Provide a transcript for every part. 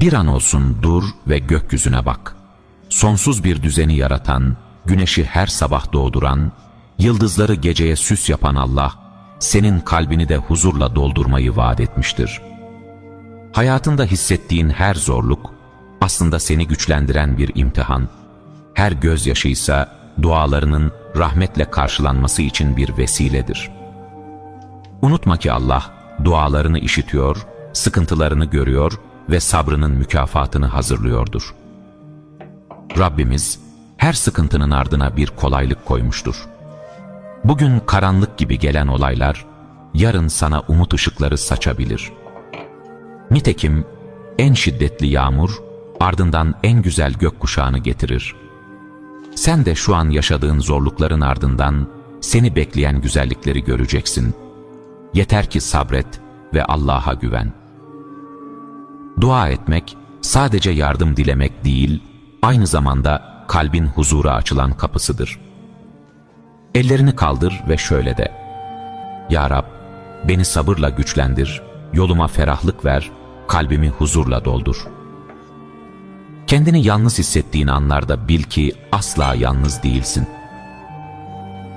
Bir an olsun dur ve gökyüzüne bak. Sonsuz bir düzeni yaratan, güneşi her sabah doğduran, yıldızları geceye süs yapan Allah, senin kalbini de huzurla doldurmayı vaat etmiştir. Hayatında hissettiğin her zorluk, aslında seni güçlendiren bir imtihan. Her gözyaşı ise dualarının rahmetle karşılanması için bir vesiledir. Unutma ki Allah dualarını işitiyor, sıkıntılarını görüyor ve sabrının mükafatını hazırlıyordur. Rabbimiz her sıkıntının ardına bir kolaylık koymuştur. Bugün karanlık gibi gelen olaylar, yarın sana umut ışıkları saçabilir. Nitekim en şiddetli yağmur, ardından en güzel gökkuşağını getirir. Sen de şu an yaşadığın zorlukların ardından seni bekleyen güzellikleri göreceksin. Yeter ki sabret ve Allah'a güven. Dua etmek, sadece yardım dilemek değil, aynı zamanda kalbin huzura açılan kapısıdır. Ellerini kaldır ve şöyle de. Ya Rab, beni sabırla güçlendir, yoluma ferahlık ver, kalbimi huzurla doldur. Kendini yalnız hissettiğin anlarda bil ki asla yalnız değilsin.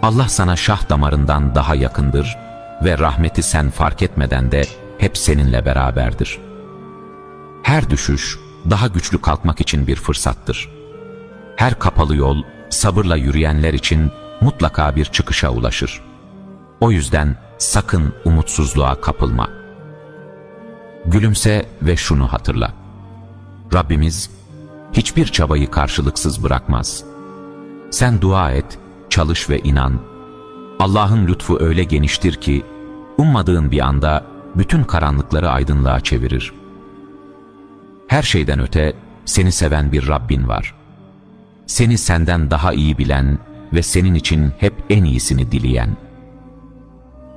Allah sana şah damarından daha yakındır ve rahmeti sen fark etmeden de hep seninle beraberdir. Her düşüş daha güçlü kalkmak için bir fırsattır. Her kapalı yol sabırla yürüyenler için mutlaka bir çıkışa ulaşır. O yüzden sakın umutsuzluğa kapılma. Gülümse ve şunu hatırla. Rabbimiz hiçbir çabayı karşılıksız bırakmaz. Sen dua et, çalış ve inan. Allah'ın lütfu öyle geniştir ki, ummadığın bir anda bütün karanlıkları aydınlığa çevirir. Her şeyden öte seni seven bir Rabbin var. Seni senden daha iyi bilen ve senin için hep en iyisini dileyen.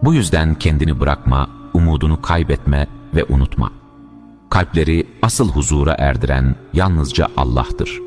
Bu yüzden kendini bırakma, umudunu kaybetme ve unutma. Kalpleri asıl huzura erdiren yalnızca Allah'tır.